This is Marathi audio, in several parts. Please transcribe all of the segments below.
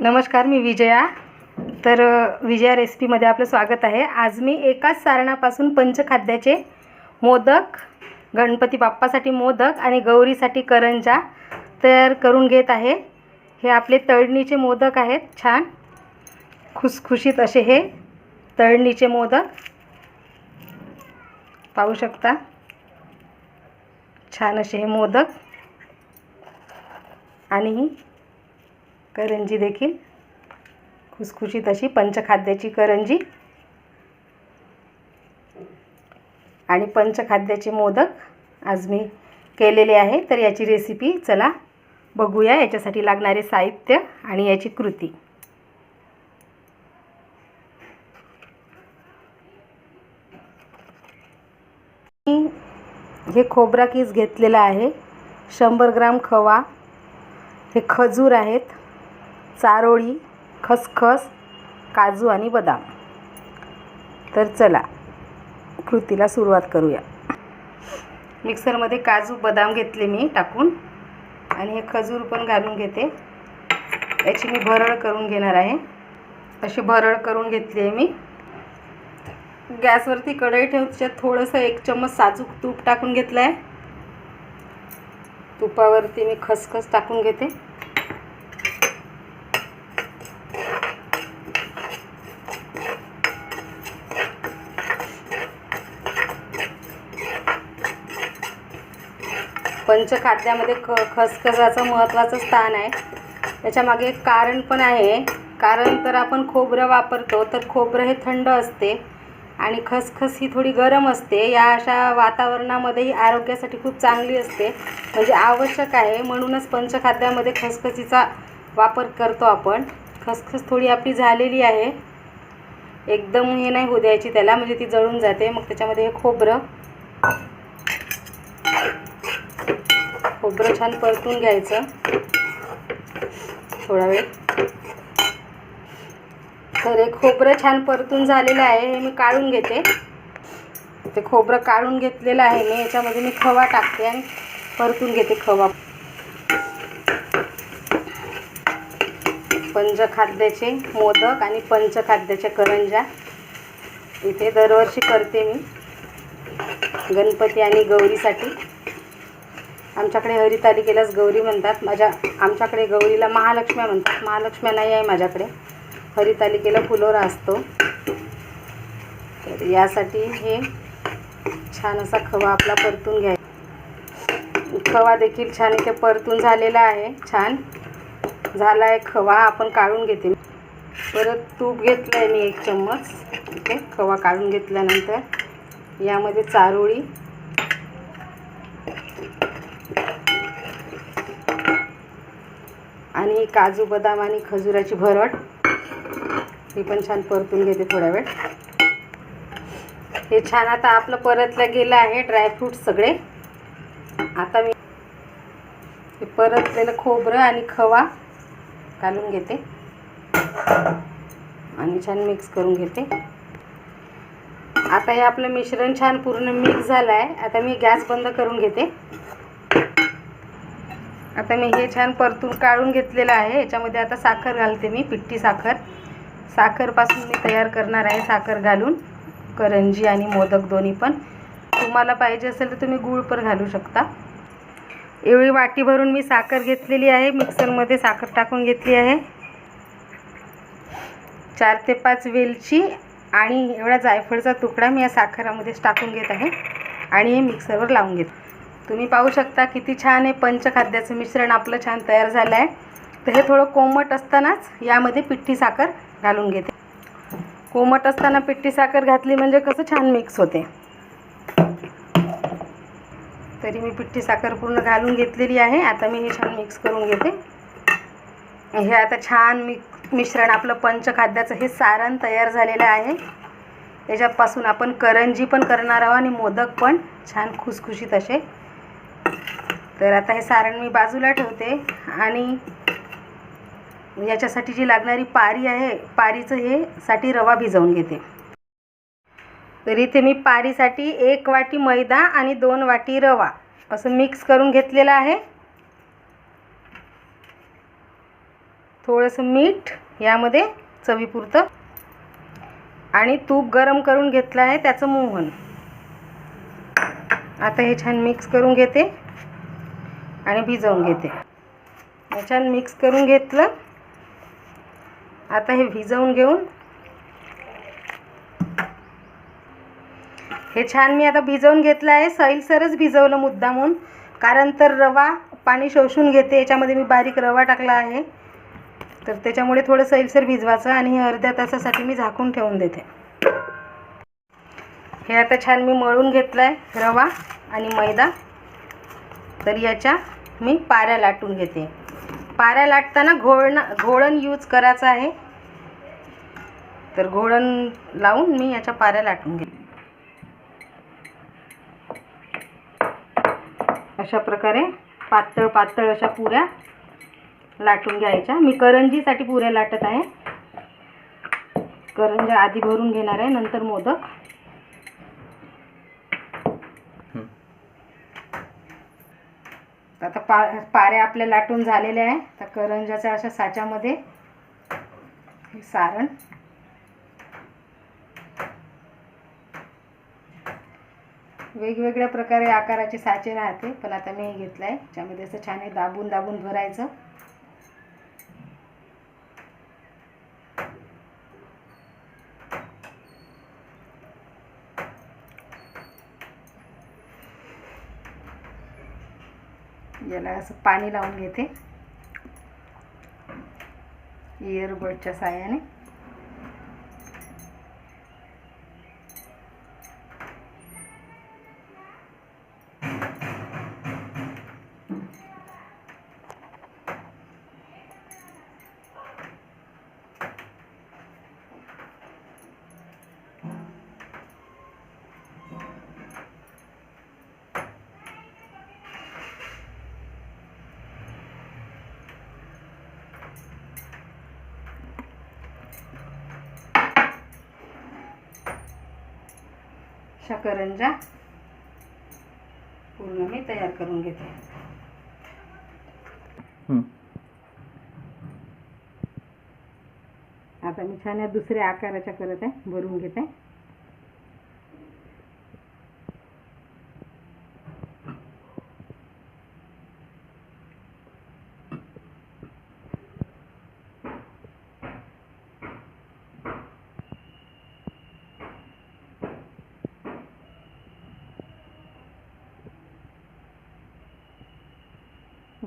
नमस्कार मी विजया. तर विजया रेसिपीमध्ये आपलं स्वागत आहे. आज मी एकाच सारणापासून पंचखाद्याचे मोदक गणपती बाप्पासाठी मोदक आणि गौरीसाठी करंजा तयार करून घेत आहे. हे आपले तळणीचे मोदक आहेत. छान. खुसखुशीत असे हे तळणीचे मोदक. पाहू शकता? छान असे हे मोदक. आणि करंजी देखील. खुसखुशीत अशी पंचखाद्याची करंजी. आणि पंचखाद्याचे मोदक आज मी केलेले आहे. तर याची रेसिपी चला बघूया. याच्यासाठी लागणारे साहित्य आणि याची कृती. हे खोबरा कीस घेतलेलं आहे. शंभर ग्राम खवा. हे खजूर आहेत. चारोळी खसखस काजू आणि बदाम. तर चला कृतीला सुरुवात करूया. मिक्सरमध्ये काजू बदाम घेतले मी टाकून आणि हे खजूर पण घालून घेते. याची मी भरळ करून घेणार आहे. अशी भरळ करून घेतली आहे मी. गॅसवरती कढई ठेवून त्याच्यात थोडंसं एक चम्मच साजूक तूप टाकून घेतलं आहे तुपावरती मी खसखस टाकून घेते. पंचखाद्यामध्ये ख खसखसाचं महत्त्वाचं स्थान आहे. त्याच्यामागे एक कारण पण आहे. कारण तर आपण खोबरं वापरतो तर खोबरं हे थंड असते आणि खसखस ही थोडी गरम असते. या अशा वातावरणामध्ये ही आरोग्यासाठी खूप चांगली असते. म्हणजे आवश्यक आहे. म्हणूनच पंचखाद्यामध्ये खसखसीचा वापर करतो आपण. खसखस थोडी आपली झालेली आहे. एकदम हे नाही होऊ द्यायची त्याला म्हणजे ती जळून जाते. मग त्याच्यामध्ये हे खोबरं खोबरं छान परतून घ्यायचं. थोडा वेळ. तर हे खोबरं छान परतून झालेलं आहे हे मी काढून घेते. ते खोबरं काढून घेतलेलं आहे मी याच्यामध्ये मी खवा टाकते आणि परतून घेते खवा. पंचखाद्याचे मोदक आणि पंचखाद्याच्या करंजा. इथे दरवर्षी करते मी. गणपती आणि गौरीसाठी. आमच्याकडे हरितालिकेलाच गौरी म्हणतात. माझ्या आमच्याकडे गौरीला महालक्ष्म्या म्हणतात. महालक्ष्म्या नाही आहे माझ्याकडे. हरितालिकेला फुलोरा असतो. तर यासाठी हे छान असा खवा आपला परतून घ्याय खवा देखील छान इथे परतून झालेला आहे. छान झाला आहे खवा आपण काढून घेते परत तूप घेतलं आहे मी एक चम्मच. इथे खवा काढून घेतल्यानंतर यामध्ये चारोळी आणि काजू बदाम आणि खजुराची भरड. ही पण छान परतून घेते थोड्या वेळ. हे छान आता आपलं परतलं गेलं आहे ड्रायफ्रूट सगळे. आता मी हे परतलेलं खोबरं आणि खवा घालून घेते. आणि छान मिक्स करून घेते. आता हे आपलं मिश्रण छान पूर्ण मिक्स झालं आहे आता मी गॅस बंद करून घेते. आता मी हे छान परतून काढून घेतलेलं आहे. याच्यामध्ये आता साखर घालते मी पिठ्ठी साखर. साखरपासून मी तयार करणार आहे साखर घालून. करंजी आणि मोदक दोन्ही पण. तुम्हाला पाहिजे असेल तर तुम्ही गूळ पण घालू शकता. एवढी वाटी भरून मी साखर घेतलेली आहे. मिक्सरमध्ये साखर टाकून घेतली आहे. चार ते पाच वेलची आणि एवढा जायफळचा तुकडा मी या साखरामध्येच टाकून घेत आहे. आणि हे मिक्सरवर लावून घेत. तुम्ही पाहू शकता किती छान हे पंचखाद्याचं मिश्रण आपलं छान तयार झालं आहे तर हे थोडं कोमट असतानाच यामध्ये पिठी साखर घालून घेते. कोमट असताना पिठी साखर घातली म्हणजे कसं छान मिक्स होते. तरी मी पिठी साखर पूर्ण घालून घेतलेली आहे. आता मी हे छान मिक्स करून घेते. हे आता छान मि मिश्रण आपलं पंचखाद्याचं हे सारण तयार झालेलं आहे. याच्यापासून आपण करंजी पण करणार आहोत आणि मोदक पण छान खुसखुशीत असे तर आता हे सारण मी बाजूला ठेवते आणि याच्यासाठी जी लागणारी पारी आहे पारीचं हे साठी रवा भिजवून घेते. तर इथे मी पारीसाठी एक वाटी मैदा आणि दोन वाटी रवा असं मिक्स करून घेतलेलं आहे. थोडंसं मीठ यामध्ये चवीपुरतं आणि तूप गरम करून घेतलं आहे त्याचं मोहन. आता हे छान मिक्स करून घेते. आणि भिजवून घेते. हे छान मिक्स करून घेतलं. आता हे भिजवून घेऊन हे छान मी आता भिजवून घेतलं आहे. सैलसरच भिजवलं मुद्दामून. कारण तर रवा पाणी शोषून घेते. याच्यामध्ये मी बारीक रवा टाकला आहे. तर त्याच्यामुळे थोडं सैलसर भिजवायचं आणि हे अर्ध्या तासासाठी मी झाकून ठेवून देते. हे आता छान मी मळून घेतलं आहे रवा आणि मैदा. तर याच्या मी पाऱ्या लाटून घेते. पाऱ्या लाटताना घोळणं घोळण यूज करायचं आहे. तर घोळण लावून मी याच्या पाऱ्या लाटून घेते. अशा प्रकारे पातळ पातळ अशा पुऱ्या लाटून घ्यायच्या. मी करंजीसाठी पुऱ्या लाटत आहे. करंजा आधी भरून घेणार आहे नंतर मोदक. आता पा पाऱ्या आपल्या लाटून झालेल्या आहे. तर करंजाच्या अशा साच्यामध्ये सारण. वेगवेगळ्या प्रकारे आकाराचे साचे राहते पण आता मी हे घेतलं आहे त्यामध्ये असं छान दाबून दाबून भरायचं. याला असं पाणी लावून घेते. इयरबडच्या साह्याने. अशा करंजा पूर्ण मी तयार करून घेते. आता मी छान या दुसऱ्या आकाराच्या करत आहे भरून घेते.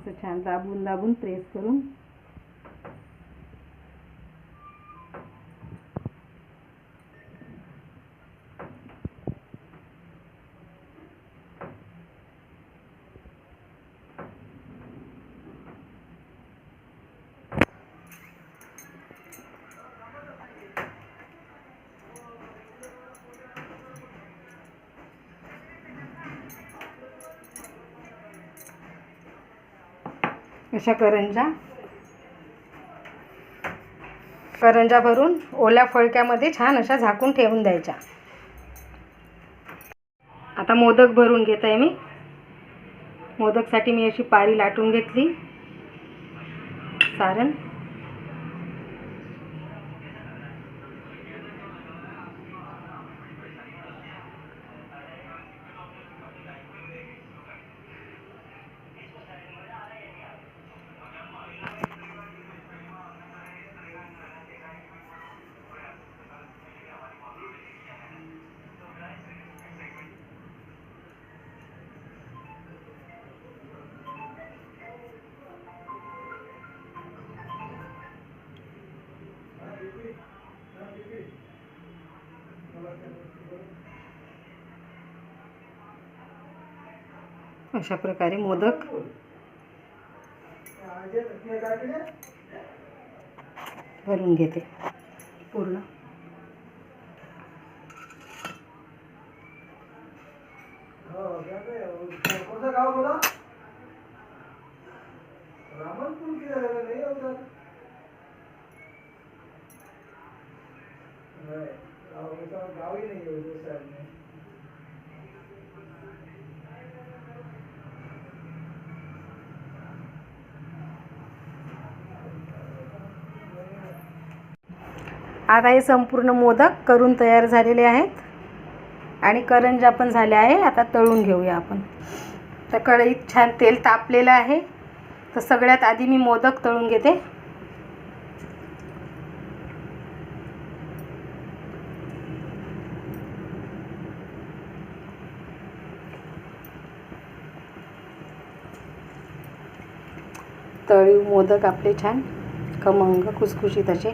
असं छान दाबून दाबून प्रेस करून अशा करंजा करंजा भरून ओल्या फळक्यामध्ये छान अशा झाकून ठेवून द्यायच्या. आता मोदक भरून घेत आहे मी. मोदकसाठी मी अशी पारी लाटून घेतली. सारण. अशा प्रकारे मोदक. भरून घेते. पूर्ण कोणतं गाव बोला रामनपूर की नाही होता नाही गाव गाव- गावही नाही आहे उद्धव साहेब आता हे संपूर्ण मोदक करून तयार झालेले आहेत. आणि करंजा पण झाल्या आहे. आता तळून घेऊया आपण. तर कढईत छान तेल तापलेलं आहे. तर सगळ्यात आधी मी मोदक तळून घेते. तळीव मोदक आपले छान खमंग खुसखुशीत असे.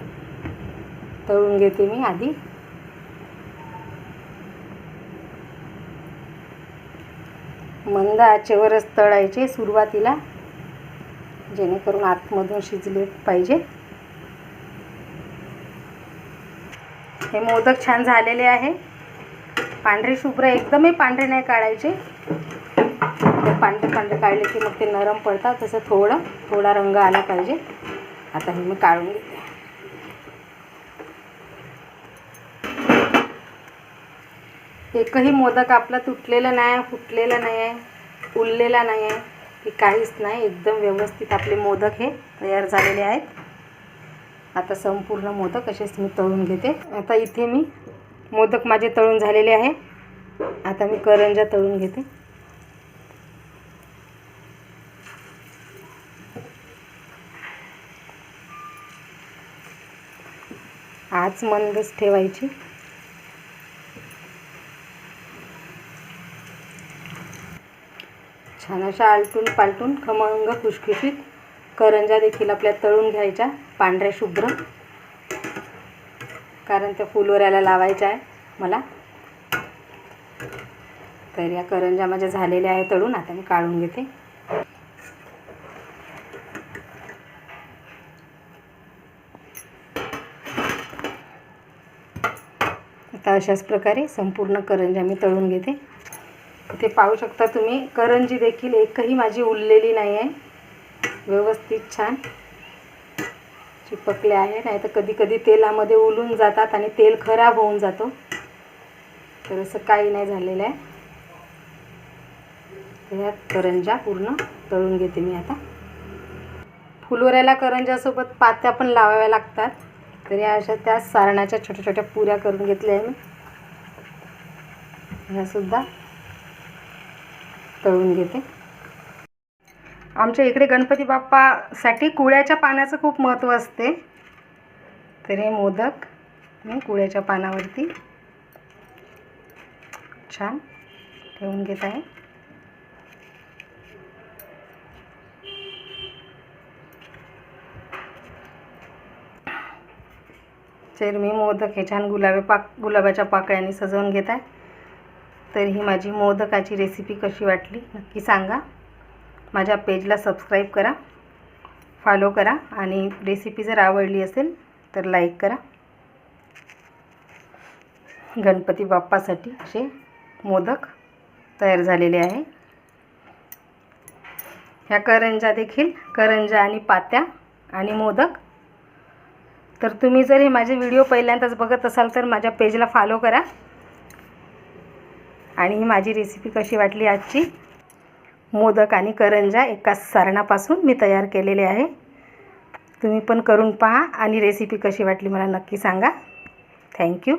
तळून घेते मी आधी. मंद आचेवरच तळायचे सुरुवातीला जेणेकरून आतमधून शिजले पाहिजे. हे मोदक छान झालेले आहे. पांढरे शुभ्र एकदमही पांढरे नाही काढायचे. पांढरे पांढरे काढले की मग ते नरम पडतात तसं थोडं थोडा रंग आला पाहिजे. आता हे मी काढून घेते. एकही मोदक आपला तुटलेला नाही आहे फुटलेला नाही आहे उरलेला नाही. आहे की काहीच नाही एकदम व्यवस्थित आपले मोदक हे तयार झालेले आहेत. आता संपूर्ण मोदक असेच मी तळून घेते. आता इथे मी मोदक माझे तळून झालेले आहे. आता मी करंजा तळून घेते. आज मंदच ठेवायची. छान अशा आलटून पालटून खमंग खुशखुशीत करंजा देखील आपल्या तळून घ्यायच्या पांढऱ्या शुभ्र. कारण त्या फुलवऱ्याला लावायच्या आहे मला. तर या करंजा माझ्या झालेल्या आहे तळून आता मी काढून घेते. आता अशाच प्रकारे संपूर्ण करंजा मी तळून घेते. इथे पाहू शकता तुम्ही. करंजी देखील एकही माझी उरलेली नाही आहे व्यवस्थित छान चिपकले आहे. नाही तर कधी कधी तेलामध्ये उलून जातात आणि तेल खराब होऊन जातो. तर असं काही नाही झालेलं आहे. तर ह्यात करंजा पूर्ण तळून घेते मी आता. फुलोऱ्याला करंजासोबत पात्या पण लावाव्या लागतात. तर या अशा त्या सारणाच्या छोट्या छोट्या पुऱ्या करून घेतल्या आहे मी. ह्यासुद्धा तळून घेते. आमच्या इकडे गणपती बाप्पासाठी कुळ्याच्या पानाचं खूप महत्त्व असते. तर हे मोदक मी कुळ्याच्या पानावरती छान ठेवून घेत आहे. तर मी मोदक हे छान गुलाबी पाक गुलाबाच्या पाकळ्यांनी सजवून घेत आहे. तर ही माझी मोदकाची रेसिपी कशी वाटली नक्की सांगा. माझ्या पेजला सबस्क्राईब करा फॉलो करा आणि रेसिपी जर आवडली असेल तर लाईक करा. गणपती बाप्पासाठी असे मोदक तयार झालेले आहे. ह्या करंजा देखील करंजा आणि पात्या आणि मोदक. तर तुम्ही जर हे माझे व्हिडिओ पहिल्यांदाच बघत असाल तर माझ्या पेजला फॉलो करा. आणि ही माझी रेसिपी कशी वाटली आजची? मोदक आणि करंजा एका सारणापासून मी तयार केलेले आहे. तुम्ही पण करून पहा आणि रेसिपी कशी वाटली मला नक्की सांगा. थँक्यू